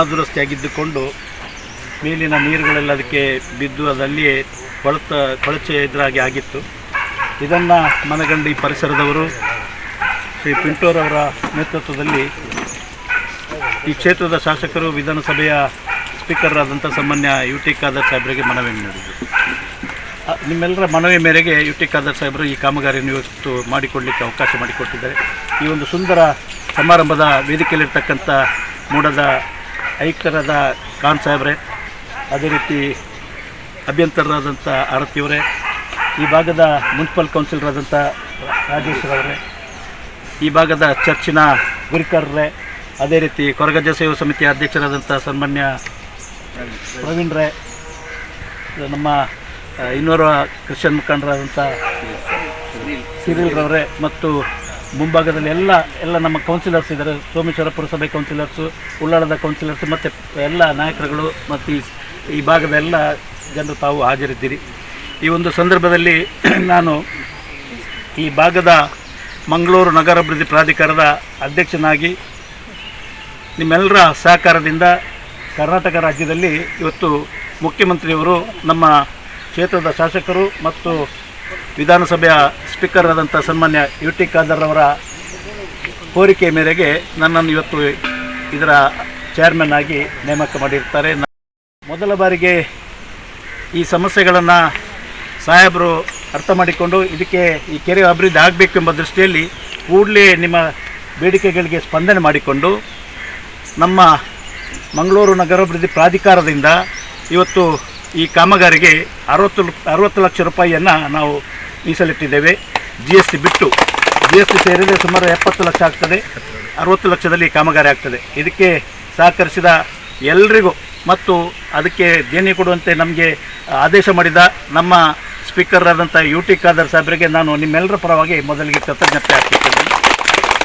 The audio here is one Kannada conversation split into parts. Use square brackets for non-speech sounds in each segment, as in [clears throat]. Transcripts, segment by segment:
ನಾದುರಸ್ತಿಯಾಗಿದ್ದುಕೊಂಡು ಮೇಲಿನ ನೀರುಗಳೆಲ್ಲ ಅದಕ್ಕೆ ಬಿದ್ದು ಅದಲ್ಲಿಯೇ ಕೊಳತ, ಕೊಳಚೆ ಎದುರಾಗಿ ಆಗಿತ್ತು. ಇದನ್ನು ಮನಗಂಡಿ ಪರಿಸರದವರು ಶ್ರೀ ಪಿಂಟೋರವರ ನೇತೃತ್ವದಲ್ಲಿ ಈ ಕ್ಷೇತ್ರದ ಶಾಸಕರು, ವಿಧಾನಸಭೆಯ ಸ್ಪೀಕರ್ ಆದಂಥ ಸಾಮಾನ್ಯ ಯು ಟಿ ಖಾದರ್ ಸಾಹೇಬರಿಗೆ ಮನವಿ ಮಾಡಿದರು. ನಿಮ್ಮೆಲ್ಲರ ಮನವಿ ಮೇರೆಗೆ ಯು ಟಿ ಖಾದರ್ ಸಾಹೇಬರು ಈ ಕಾಮಗಾರಿಯನ್ನು ಇವತ್ತು ಮಾಡಿಕೊಡಲಿಕ್ಕೆ ಅವಕಾಶ ಮಾಡಿಕೊಟ್ಟಿದ್ದಾರೆ. ಈ ಒಂದು ಸುಂದರ ಸಮಾರಂಭದ ವೇದಿಕೆಯಲ್ಲಿರ್ತಕ್ಕಂಥ ಮೂಡದ ಐಕ್ಯರಾದ ಖಾನ್ ಸಾಹೇಬ್ರೆ, ಅದೇ ರೀತಿ ಅಭ್ಯಂತರರಾದಂಥ ಆರತಿಯವರೇ, ಈ ಭಾಗದ ಮುನ್ಸಿಪಲ್ ಕೌನ್ಸಿಲರಾದಂಥ ರಾಜೇಶ್ವರವರೇ ಈ ಭಾಗದ ಚರ್ಚಿನ ಗುರಿಕರ್ರೇ, ಅದೇ ರೀತಿ ಕೊರಗಜ್ಜ ಸೇವಾ ಸಮಿತಿಯ ಅಧ್ಯಕ್ಷರಾದಂಥ ಸನ್ಮಾನ್ಯ ಪ್ರವೀಣ್ ರೇ ನಮ್ಮ ಇನ್ನೋರ್ವ ಕ್ರಿಶ್ಚಿಯನ್ ಮುಖಂಡರಾದಂಥ ಸಿರಿಲ್ರವರೇ ಮತ್ತು ಮುಂಭಾಗದಲ್ಲಿ ಎಲ್ಲ ಎಲ್ಲ ನಮ್ಮ ಕೌನ್ಸಿಲರ್ಸ್ ಇದ್ದಾರೆ. ಸೋಮೇಶ್ವರ ಪುರಸಭೆ ಕೌನ್ಸಿಲರ್ಸು ಉಳ್ಳಾಳದ ಕೌನ್ಸಿಲರ್ಸ್ ಮತ್ತು ಎಲ್ಲ ನಾಯಕರುಗಳು, ಮತ್ತು ಈ ಭಾಗದ ಎಲ್ಲ ಜನರು ತಾವು ಹಾಜರಿದ್ದೀರಿ. ಈ ಒಂದು ಸಂದರ್ಭದಲ್ಲಿ [clears throat] ನಾನು ಈ ಭಾಗದ ಮಂಗಳೂರು ನಗರಾಭಿವೃದ್ಧಿ ಪ್ರಾಧಿಕಾರದ ಅಧ್ಯಕ್ಷನಾಗಿ ನಿಮ್ಮೆಲ್ಲರ ಸಹಕಾರದಿಂದ ಕರ್ನಾಟಕ ರಾಜ್ಯದಲ್ಲಿ ಇವತ್ತು ಮುಖ್ಯಮಂತ್ರಿಯವರು ನಮ್ಮ ಕ್ಷೇತ್ರದ ಶಾಸಕರು ಮತ್ತು ವಿಧಾನಸಭೆಯ ಸ್ಪೀಕರ್ ಆದಂಥ ಸನ್ಮಾನ್ಯ ಯು ಟಿ ಖಾದರ್ ಅವರ ಕೋರಿಕೆ ಮೇರೆಗೆ ನನ್ನನ್ನು ಇವತ್ತು ಇದರ ಚೇರ್ಮನ್ ಆಗಿ ನೇಮಕ ಮಾಡಿರ್ತಾರೆ. ಮೊದಲ ಬಾರಿಗೆ ಈ ಸಮಸ್ಯೆಗಳನ್ನು ಸಾಹೇಬರು ಅರ್ಥ ಮಾಡಿಕೊಂಡು ಇದಕ್ಕೆ ಈ ಕೆರೆ ಅಭಿವೃದ್ಧಿ ಆಗಬೇಕೆಂಬ ದೃಷ್ಟಿಯಲ್ಲಿ ಕೂಡಲೇ ನಿಮ್ಮ ಬೇಡಿಕೆಗಳಿಗೆ ಸ್ಪಂದನೆ ಮಾಡಿಕೊಂಡು ನಮ್ಮ ಮಂಗಳೂರು ನಗರಾಭಿವೃದ್ಧಿ ಪ್ರಾಧಿಕಾರದಿಂದ ಇವತ್ತು ಈ ಕಾಮಗಾರಿಗೆ ಅರವತ್ತು ಅರವತ್ತು ಲಕ್ಷ ರೂಪಾಯಿಯನ್ನು ನಾವು ಮೀಸಲಿಟ್ಟಿದ್ದೇವೆ. ಜಿ ಎಸ್ ಟಿ ಬಿಟ್ಟು ಜಿ ಎಸ್ ಟಿ ಸೇರಿದರೆ ಸುಮಾರು ಎಪ್ಪತ್ತು ಲಕ್ಷ ಆಗ್ತದೆ. ಅರವತ್ತು ಲಕ್ಷದಲ್ಲಿ ಕಾಮಗಾರಿ ಆಗ್ತದೆ. ಇದಕ್ಕೆ ಸಹಕರಿಸಿದ ಎಲ್ರಿಗೂ ಮತ್ತು ಅದಕ್ಕೆ ದೇಣಿ ಕೊಡುವಂತೆ ನಮಗೆ ಆದೇಶ ಮಾಡಿದ ನಮ್ಮ ಸ್ಪೀಕರ್ ಆದಂಥ ಯು ಟಿ ಖಾದರ್ ಸಾಹೇಬರಿಗೆ ನಾನು ನಿಮ್ಮೆಲ್ಲರ ಪರವಾಗಿ ಮೊದಲಿಗೆ ಕೃತಜ್ಞತೆ ಆಗ್ತಿದ್ದೇನೆ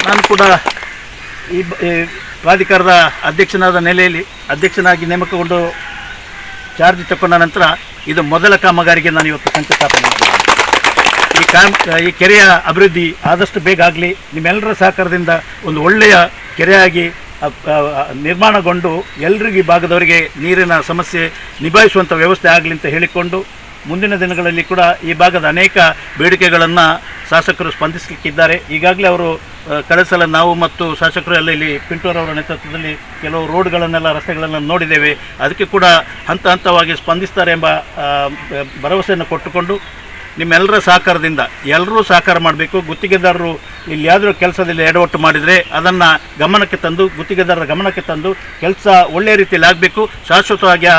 ನಾನು ಕೂಡ ಈ ಪ್ರಾಧಿಕಾರದ ಅಧ್ಯಕ್ಷನಾದ ನೆಲೆಯಲ್ಲಿ ಅಧ್ಯಕ್ಷನಾಗಿ ನೇಮಕಗೊಂಡು ಚಾರ್ಜ್ ತಗೊಂಡ ನಂತರ ಇದು ಮೊದಲ ಕಾಮಗಾರಿಗೆ ನಾನು ಇವತ್ತು ಶಂಕುಸ್ಥಾಪನೆ ಈ ಕಾಮ್ ಈ ಕೆರೆಯ ಅಭಿವೃದ್ಧಿ ಆದಷ್ಟು ಬೇಗ ಆಗಲಿ. ನಿಮ್ಮೆಲ್ಲರ ಸಹಕಾರದಿಂದ ಒಂದು ಒಳ್ಳೆಯ ಕೆರೆಯಾಗಿ ನಿರ್ಮಾಣಗೊಂಡು ಎಲ್ರಿಗೂ ಈ ಭಾಗದವರಿಗೆ ನೀರಿನ ಸಮಸ್ಯೆ ನಿಭಾಯಿಸುವಂಥ ವ್ಯವಸ್ಥೆ ಆಗಲಿ ಅಂತ ಹೇಳಿಕೊಂಡು, ಮುಂದಿನ ದಿನಗಳಲ್ಲಿ ಕೂಡ ಈ ಭಾಗದ ಅನೇಕ ಬೇಡಿಕೆಗಳನ್ನು ಶಾಸಕರು ಸ್ಪಂದಿಸಲಿಕ್ಕಿದ್ದಾರೆ. ಈಗಾಗಲೇ ಅವರು ಕಳೆದ ನಾವು ಮತ್ತು ಶಾಸಕರು ಎಲ್ಲ ಇಲ್ಲಿ ಪಿಂಟೂರ್ ಅವರ ನೇತೃತ್ವದಲ್ಲಿ ಕೆಲವು ರೋಡ್ಗಳನ್ನೆಲ್ಲ, ರಸ್ತೆಗಳನ್ನು ನೋಡಿದ್ದೇವೆ. ಅದಕ್ಕೆ ಕೂಡ ಹಂತ ಹಂತವಾಗಿ ಸ್ಪಂದಿಸ್ತಾರೆ ಎಂಬ ಭರವಸೆಯನ್ನು ಕೊಟ್ಟುಕೊಂಡು ನಿಮ್ಮೆಲ್ಲರ ಸಹಕಾರದಿಂದ ಎಲ್ಲರೂ ಸಹಕಾರ ಮಾಡಬೇಕು. ಗುತ್ತಿಗೆದಾರರು ಇಲ್ಲಿ ಯಾವುದೋ ಕೆಲಸದಲ್ಲಿ ಎಡವಟ್ಟು ಮಾಡಿದರೆ ಅದನ್ನು ಗಮನಕ್ಕೆ ತಂದು, ಗುತ್ತಿಗೆದಾರರ ಗಮನಕ್ಕೆ ತಂದು ಕೆಲಸ ಒಳ್ಳೆಯ ರೀತಿಯಲ್ಲಿ ಆಗಬೇಕು, ಶಾಶ್ವತವಾಗಿ ಆ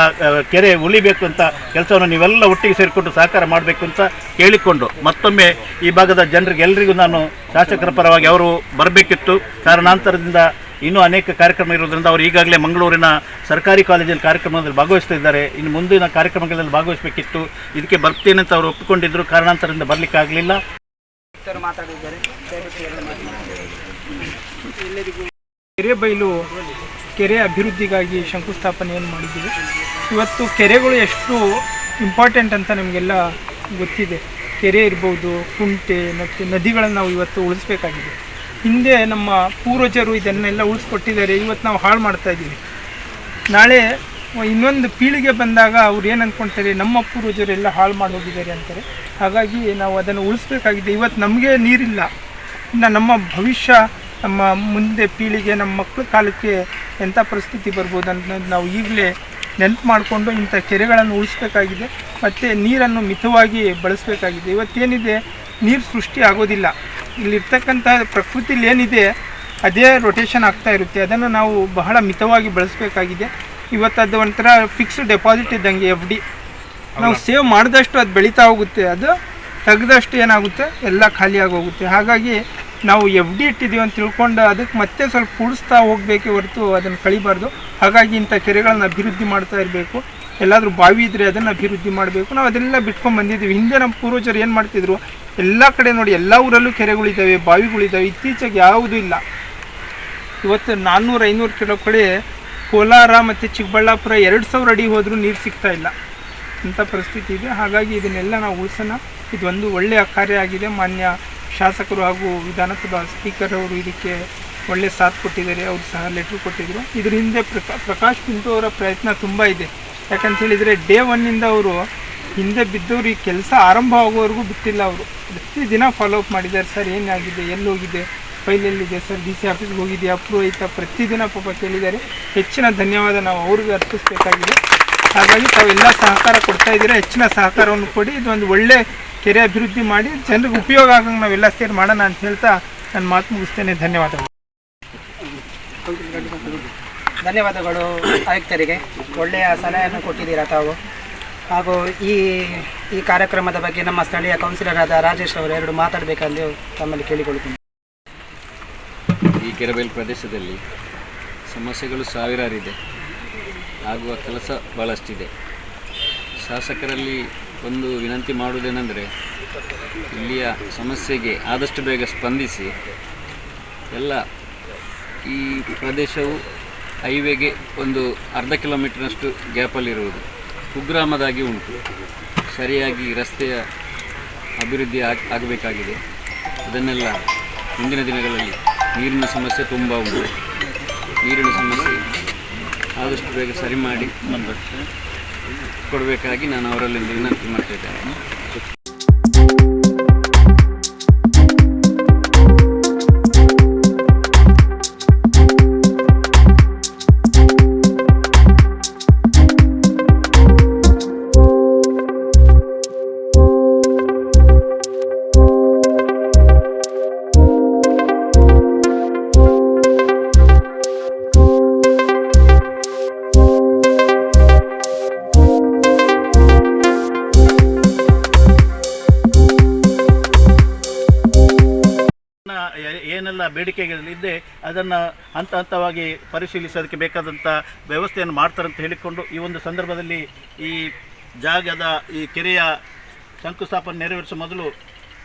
ಕೆರೆ ಉಳಿಬೇಕು ಅಂತ ಕೆಲಸವನ್ನು ನೀವೆಲ್ಲ ಒಟ್ಟಿಗೆ ಸೇರಿಕೊಂಡು ಸಹಕಾರ ಮಾಡಬೇಕು ಅಂತ ಕೇಳಿಕೊಂಡು ಮತ್ತೊಮ್ಮೆ ಈ ಭಾಗದ ಜನರಿಗೆ ಎಲ್ಲರಿಗೂ ನಾನು ಶಾಸಕರ ಪರವಾಗಿ ಅವರು ಬರಬೇಕಿತ್ತು. ಕಾರಣಾಂತರದಿಂದ ಇನ್ನೂ ಅನೇಕ ಕಾರ್ಯಕ್ರಮ ಇರೋದ್ರಿಂದ ಅವರು ಈಗಾಗಲೇ ಮಂಗಳೂರಿನ ಸರ್ಕಾರಿ ಕಾಲೇಜಲ್ಲಿ ಕಾರ್ಯಕ್ರಮದಲ್ಲಿ ಭಾಗವಹಿಸ್ತಾ ಇದ್ದಾರೆ ಇನ್ನು ಮುಂದಿನ ಕಾರ್ಯಕ್ರಮಗಳಲ್ಲಿ ಭಾಗವಹಿಸಬೇಕಿತ್ತು. ಇದಕ್ಕೆ ಬರ್ತೇನೆ ಅಂತ ಅವರು ಒಪ್ಪಿಕೊಂಡಿದ್ದರು ಕಾರಣಾಂತರದಿಂದ ಬರಲಿಕ್ಕಾಗಲಿಲ್ಲ ಕೆರೆಬೈಲು ಕೆರೆ ಅಭಿವೃದ್ಧಿಗಾಗಿ ಶಂಕುಸ್ಥಾಪನೆಯನ್ನು ಮಾಡಿದ್ದೀವಿ. ಇವತ್ತು ಕೆರೆಗಳು ಎಷ್ಟು ಇಂಪಾರ್ಟೆಂಟ್ ಅಂತ ನಮಗೆಲ್ಲ ಗೊತ್ತಿದೆ. ಕೆರೆ ಇರ್ಬೋದು ಕುಂಟೆ ಮತ್ತು ನದಿಗಳನ್ನು ನಾವು ಇವತ್ತು ಉಳಿಸ್ಬೇಕಾಗಿದೆ. ಹಿಂದೆ ನಮ್ಮ ಪೂರ್ವಜರು ಇದನ್ನೆಲ್ಲ ಉಳಿಸ್ಕೊಟ್ಟಿದ್ದಾರೆ, ಇವತ್ತು ನಾವು ಹಾಳು ಮಾಡ್ತಾ ಇದ್ದೀವಿ. ನಾಳೆ ಇನ್ನೊಂದು ಪೀಳಿಗೆ ಬಂದಾಗ ಅವ್ರು ಏನು ಅಂದ್ಕೊಳ್ತಾರೆ ನಮ್ಮ ಪೂರ್ವಜರೆಲ್ಲ ಹಾಳು ಮಾಡಿ ಹೋಗಿದ್ದಾರೆ ಅಂತಾರೆ. ಹಾಗಾಗಿ ನಾವು ಅದನ್ನು ಉಳಿಸ್ಬೇಕಾಗಿದೆ. ಇವತ್ತು ನಮಗೆ ನೀರಿಲ್ಲ. ಇನ್ನು ನಮ್ಮ ಭವಿಷ್ಯ, ನಮ್ಮ ಮುಂದೆ ಪೀಳಿಗೆ, ನಮ್ಮ ಮಕ್ಕಳ ಕಾಲಕ್ಕೆ ಎಂಥ ಪರಿಸ್ಥಿತಿ ಬರ್ಬೋದು ಅನ್ನೋದು ನಾವು ಈಗಲೇ ನೆನಪು ಮಾಡಿಕೊಂಡು ಇಂಥ ಕೆರೆಗಳನ್ನು ಉಳಿಸ್ಬೇಕಾಗಿದೆ. ಮತ್ತು ನೀರನ್ನು ಮಿತವಾಗಿ ಬಳಸಬೇಕಾಗಿದೆ. ಇವತ್ತೇನಿದೆ? ನೀರು ಸೃಷ್ಟಿ ಆಗೋದಿಲ್ಲ. ಇಲ್ಲಿರ್ತಕ್ಕಂಥ ಪ್ರಕೃತಿಲಿ ಏನಿದೆ ಅದೇ ರೊಟೇಷನ್ ಆಗ್ತಾ ಇರುತ್ತೆ. ಅದನ್ನು ನಾವು ಬಹಳ ಮಿತವಾಗಿ ಬಳಸಬೇಕಾಗಿದೆ. ಇವತ್ತು ಅದು ಒಂಥರ ಫಿಕ್ಸ್ಡ್ ಡೆಪಾಸಿಟ್ ಇದ್ದಂಗೆ ಎಫ್ ಡಿ. ನಾವು ಸೇವ್ ಮಾಡಿದಷ್ಟು ಅದು ಬೆಳೀತಾ ಹೋಗುತ್ತೆ. ಅದು ತೆಗೆದಷ್ಟು ಏನಾಗುತ್ತೆ? ಎಲ್ಲ ಖಾಲಿಯಾಗಿ ಹೋಗುತ್ತೆ ಹಾಗಾಗಿ ನಾವು ಎಫ್ ಡಿ ಇಟ್ಟಿದ್ದೀವಿ ಅಂತ ತಿಳ್ಕೊಂಡು ಅದಕ್ಕೆ ಮತ್ತೆ ಸ್ವಲ್ಪ ಕೂಡಿಸ್ತಾ ಹೋಗಬೇಕೇ ಹೊರತು ಅದನ್ನು ಕಳಿಬಾರ್ದು. ಹಾಗಾಗಿ ಇಂಥ ಕೆರೆಗಳನ್ನು ಅಭಿವೃದ್ಧಿ ಮಾಡ್ತಾ ಇರಬೇಕು. ಎಲ್ಲಾದರೂ ಬಾವಿ ಇದ್ದರೆ ಅದನ್ನು ಅಭಿವೃದ್ಧಿ ಮಾಡಬೇಕು. ನಾವು ಅದೆಲ್ಲ ಬಿಟ್ಕೊಂಡು ಬಂದಿದ್ದೀವಿ. ಹಿಂದೆ ನಮ್ಮ ಪೂರ್ವಜರು ಏನು ಮಾಡ್ತಿದ್ರು? ಎಲ್ಲ ಕಡೆ ನೋಡಿ ಎಲ್ಲ ಊರಲ್ಲೂ ಕೆರೆಗಳಿದ್ದಾವೆ, ಬಾವಿಗಳಿದ್ದಾವೆ, ಇತ್ತೀಚೆಗೆ ಯಾವುದೂ ಇಲ್ಲ. ಇವತ್ತು ನಾನ್ನೂರು ಐನೂರು ಕಿಲೋ ಕಡೆ ಕೋಲಾರ ಮತ್ತು ಚಿಕ್ಕಬಳ್ಳಾಪುರ ಎರಡು ಸಾವಿರ ಅಡಿ ಹೋದರೂ ನೀರು ಸಿಗ್ತಾ ಇಲ್ಲ. ಅಂಥ ಪರಿಸ್ಥಿತಿ ಇದೆ. ಹಾಗಾಗಿ ಇದನ್ನೆಲ್ಲ ನಾವು ಉಳಿಸೋಣ. ಇದೊಂದು ಒಳ್ಳೆಯ ಕಾರ್ಯ ಆಗಿದೆ. ಮಾನ್ಯ ಶಾಸಕರು ಹಾಗೂ ವಿಧಾನಸಭಾ ಸ್ಪೀಕರ್ ಅವರು ಇದಕ್ಕೆ ಒಳ್ಳೆ ಸಾಥ್ ಕೊಟ್ಟಿದ್ದಾರೆ. ಅವರು ಸಹ ಲೆಟ್ರ್ ಕೊಟ್ಟಿದ್ರು. ಇದರ ಹಿಂದೆ ಪ್ರಕಾ, ಪ್ರಕಾಶ್ ಪಿಂಟು ಅವರ ಪ್ರಯತ್ನ ತುಂಬ ಇದೆ. ಯಾಕಂತ ಹೇಳಿದರೆ, ಡೇ ಒನ್ನಿಂದ ಅವರು ಹಿಂದೆ ಬಿದ್ದವ್ರು ಈ ಕೆಲಸ ಆರಂಭ ಆಗೋವರೆಗೂ ಬಿಟ್ಟಿಲ್ಲ ಅವರು. ಪ್ರತಿ ದಿನ ಫಾಲೋ ಅಪ್ ಮಾಡಿದ್ದಾರೆ ಸರ್ ಏನಾಗಿದೆ ಎಲ್ಲಿ ಹೋಗಿದೆ ಫೈಲ್ ಎಲ್ಲಿದೆ ಸರ್ ಡಿ ಸಿ ಆಫೀಸ್ಗೆ ಹೋಗಿದೆಯಾ ಅಪ್ರೂವ್ ಆಯಿತಾ? ಪ್ರತಿದಿನ ಪಾಪ ಕೇಳಿದ್ದಾರೆ. ಹೆಚ್ಚಿನ ಧನ್ಯವಾದ, ನಾವು ಅವ್ರಿಗೆ ಅರ್ಪಿಸಬೇಕಾಗಿದೆ. ಹಾಗಾಗಿ ತಾವೆಲ್ಲ ಸಹಕಾರ ಕೊಡ್ತಾ ಇದ್ದೀರಾ, ಹೆಚ್ಚಿನ ಸಹಕಾರವನ್ನು ಕೊಡಿ. ಇದೊಂದು ಒಳ್ಳೆ ಕೆರೆ ಅಭಿವೃದ್ಧಿ ಮಾಡಿ, ಜನರಿಗೆ ಉಪಯೋಗ ಆಗಂಗೆ ನಾವೆಲ್ಲ ಸೇರಿ ಮಾಡೋಣ ಅಂತ ಹೇಳ್ತಾ ನನ್ನ ಮಾತು ಮುಗಿಸ್ತೇನೆ. ಧನ್ಯವಾದಗಳು. ಧನ್ಯವಾದಗಳು ಆಯುಕ್ತರಿಗೆ. ಒಳ್ಳೆಯ ಸಲಹೆಯನ್ನು ಕೊಟ್ಟಿದ್ದೀರಾ ತಾವು? ಹಾಗೂ ಈ ಈ ಕಾರ್ಯಕ್ರಮದ ಬಗ್ಗೆ ನಮ್ಮ ಸ್ಥಳೀಯ ಕೌನ್ಸಿಲರ್ ಆದ ರಾಜೇಶ್ ಅವರು ಎರಡು ಮಾತಾಡಬೇಕೆಂದು ತಮ್ಮಲ್ಲಿ ಕೇಳಿಕೊಳ್ಳುತ್ತೇನೆ. ಈ ಕೆರೆಬೈಲು ಪ್ರದೇಶದಲ್ಲಿ ಸಮಸ್ಯೆಗಳು ಸಾವಿರಾರಿದೆ. ಆಗುವ ಕೆಲಸ ಭಾಳಷ್ಟಿದೆ ಶಾಸಕರಲ್ಲಿ ಒಂದು ವಿನಂತಿ ಮಾಡುವುದೇನೆಂದರೆ, ಇಲ್ಲಿಯ ಸಮಸ್ಯೆಗೆ ಆದಷ್ಟು ಬೇಗ ಸ್ಪಂದಿಸಿ, ಎಲ್ಲ ಈ ಪ್ರದೇಶವು ಹೈವೇಗೆ ಒಂದು ಅರ್ಧ ಕಿಲೋಮೀಟರ್ನಷ್ಟು ಗ್ಯಾಪಲ್ಲಿರುವುದು. ಕುಗ್ರಾಮದಾಗಿ ಉಂಟು. ಸರಿಯಾಗಿ ರಸ್ತೆಯ ಅಭಿವೃದ್ಧಿ ಆಗ, ಆಗಬೇಕಾಗಿದೆ. ಅದನ್ನೆಲ್ಲ ಮುಂದಿನ ದಿನಗಳಲ್ಲಿ ನೀರಿನ ಸಮಸ್ಯೆ ತುಂಬ ಉಂಟು. ನೀರಿನ ಸಮಸ್ಯೆ ಆದಷ್ಟು ಬೇಗ ಸರಿ ಮಾಡಿ ಕೊಡಬೇಕಾಗಿ ನಾನು ಅವರಲ್ಲಿ ವಿನಂತಿ ಮಾಡ್ತಾ ಬೇಡಿಕೆಗಳಿದೆ ಅದನ್ನು ಹಂತ ಹಂತವಾಗಿ ಪರಿಶೀಲಿಸೋದಕ್ಕೆ ಬೇಕಾದಂಥ ವ್ಯವಸ್ಥೆಯನ್ನು ಮಾಡ್ತಾರಂತ ಹೇಳಿಕೊಂಡು ಈ ಒಂದು ಸಂದರ್ಭದಲ್ಲಿ ಈ ಜಾಗದ ಈ ಕೆರೆಯ ಶಂಕುಸ್ಥಾಪನೆ ನೆರವೇರಿಸುವ ಮೊದಲು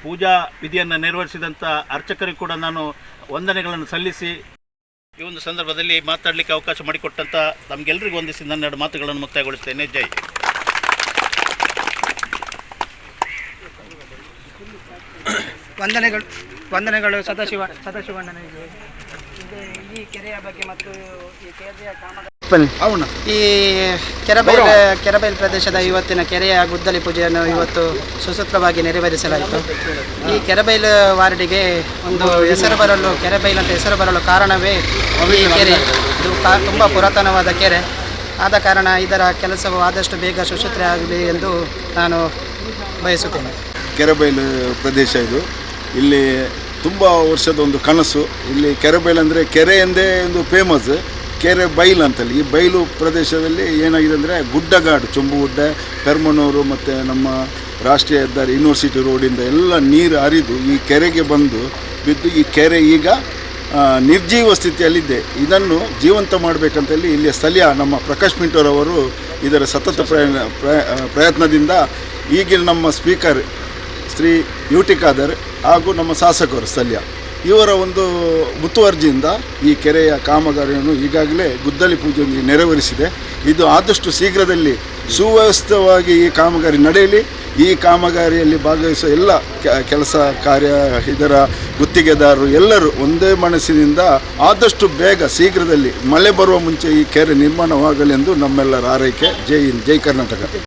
ಪೂಜಾ ವಿಧಿಯನ್ನು ನೆರವೇರಿಸಿದಂಥ ಅರ್ಚಕರಿಗೆ ಕೂಡ ನಾನು ವಂದನೆಗಳನ್ನು ಸಲ್ಲಿಸಿ ಈ ಒಂದು ಸಂದರ್ಭದಲ್ಲಿ ಮಾತಾಡಲಿಕ್ಕೆ ಅವಕಾಶ ಮಾಡಿಕೊಟ್ಟಂಥ ತಮಗೆಲ್ಲರಿಗೂ ವಂದಿಸಿ ನನ್ನೆರಡು ಮಾತುಗಳನ್ನು ಮುಕ್ತಾಯಗೊಳಿಸ್ತೇನೆ. ಜೈ. ವಂದನೆಗಳು. ವಂದನೆಗಳು ಸದಾಶಿವ ಸದಾಶಿವಣ್ಣನಿಗೆ. ಈ ಕೆರೆಯ ಬಗ್ಗೆ ಮತ್ತು ಈ ಕೆರೆಯ ಕಾಮಗಾರಿ ಈ ಕೆರೆಬೈಲ್ ಕೆರೆಬೈಲ್ ಪ್ರದೇಶದ ಇವತ್ತಿನ ಕೆರೆಯ ಗುದ್ದಲಿ ಪೂಜೆಯನ್ನು ಇವತ್ತು ಸುಸೂತ್ರವಾಗಿ ನೆರವೇರಿಸಲಾಯಿತು. ಈ ಕೆರೆಬೈಲ್ ವಾರ್ಡಿಗೆ ಒಂದು ಹೆಸರು ಬರಲು ಕೆರೆಬೈಲ್ ಅಂತ ಹೆಸರು ಬರಲು ಕಾರಣವೇ ಈ ಕೆರೆ. ಇದು ಕಾ ತುಂಬ ಪುರಾತನವಾದ ಕೆರೆ. ಆದ ಕಾರಣ ಇದರ ಕೆಲಸವು ಆದಷ್ಟು ಬೇಗ ಸುಸೂತ್ರ ಆಗಲಿ ಎಂದು ನಾನು ಬಯಸುತ್ತೇನೆ. ಕೆರೆಬೈಲು ಪ್ರದೇಶ ಇದು. ಇಲ್ಲಿ ತುಂಬ ವರ್ಷದ ಒಂದು ಕನಸು. ಇಲ್ಲಿ ಕೆರೆಬೈಲ್ ಅಂದರೆ ಕೆರೆ ಎಂದೇ ಒಂದು ಫೇಮಸ್ ಕೆರೆ ಬೈಲು ಅಂತಲ್ಲಿ. ಈ ಬೈಲು ಪ್ರದೇಶದಲ್ಲಿ ಏನಾಗಿದೆ ಅಂದರೆ ಗುಡ್ಡಗಾಡು, ಚೊಂಬುಗುಡ್ಡ, ಪೆರ್ಮನೂರು ಮತ್ತು ನಮ್ಮ ರಾಷ್ಟ್ರೀಯ ಹೆದ್ದಾರಿ ಯೂನಿವರ್ಸಿಟಿ ರೋಡಿಂದ ಎಲ್ಲ ನೀರು ಹರಿದು ಈ ಕೆರೆಗೆ ಬಂದು ಬಿದ್ದು ಈ ಕೆರೆ ಈಗ ನಿರ್ಜೀವ ಸ್ಥಿತಿಯಲ್ಲಿದೆ. ಇದನ್ನು ಜೀವಂತ ಮಾಡಬೇಕಂತೇಳಿ ಇಲ್ಲಿಯ ಸ್ಥಳೀಯ ನಮ್ಮ ಪ್ರಕಾಶ್ ಮಿಂಟೋರವರು ಇದರ ಸತತ ಪ್ರಯತ್ನ, ಪ್ರಯ- ಪ್ರಯತ್ನದಿಂದ ಈಗಿನ ನಮ್ಮ speaker Shri U T Khader ಹಾಗೂ ನಮ್ಮ ಶಾಸಕರು ಸ್ಥಳೀಯ. ಇವರ ಒಂದು ಮುತುವರ್ಜಿಯಿಂದ ಈ ಕೆರೆಯ ಕಾಮಗಾರಿಯನ್ನು ಈಗಾಗಲೇ ಗುದ್ದಲಿ ಪೂಜೆಯೊಂದಿಗೆ ನೆರವೇರಿಸಿದೆ. ಇದು ಆದಷ್ಟು ಶೀಘ್ರದಲ್ಲಿ ಸುವ್ಯವಸ್ಥಿತವಾಗಿ ಈ ಕಾಮಗಾರಿ ನಡೆಯಲಿ. ಈ ಕಾಮಗಾರಿಯಲ್ಲಿ ಭಾಗವಹಿಸುವ ಎಲ್ಲ ಕೆಲಸ ಕಾರ್ಯ, ಇದರ ಗುತ್ತಿಗೆದಾರರು ಎಲ್ಲರೂ ಒಂದೇ ಮನಸ್ಸಿನಿಂದ ಆದಷ್ಟು ಬೇಗ ಶೀಘ್ರದಲ್ಲಿ ಮಳೆ ಬರುವ ಮುಂಚೆ ಈ ಕೆರೆ ನಿರ್ಮಾಣವಾಗಲೆಂದು ನಮ್ಮೆಲ್ಲರ ಆರೈಕೆ ಜೈ ಹಿಂದ್, ಜೈ ಕರ್ನಾಟಕ.